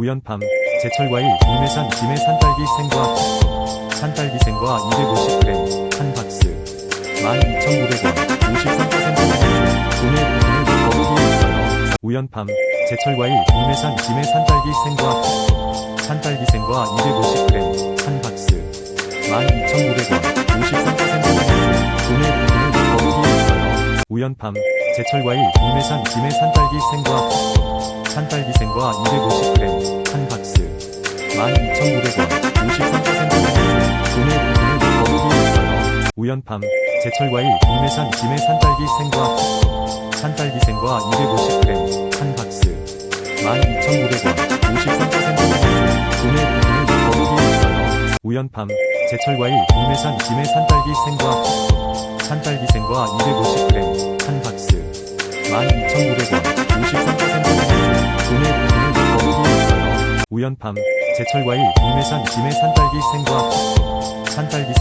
우연팜, 제철과일, 국내산 김해 산딸기 생과 산딸기 생과 250g, 한 박스, 12,900원, 53% 할인, 구매 부분은 더보기에 있어요. 우연팜, 제철과일, 국내산 김해 산딸기 생과 산딸기 생과 250g, 한 박스, 12,900원, 53% 할인, 구매 부분은 더보기에 있어요. 우연팜, 제철과일, 국내산 김해 산딸기 생과 산딸기 생과 250g, 한 박스, 12,900원, 53% 할인, 구매 부분은 더보기에 있어요. 우연팜, 제철과일, 국내산 김해 산 딸기 생과 산딸기 생과 250g, 한 박스, 12,900원, 53% 할인, 구매 부분은 더보기에 있어요. 우연팜, 제철과일, 국내산 김해 산 딸기 생과 산딸기 생과 250g, 한 박스, 12,900원, 53% 할인, 구매 부분은 더보기에 있어요. 우연팜, 제철 과일, 국내산 김해 산딸기 생과 산딸기 생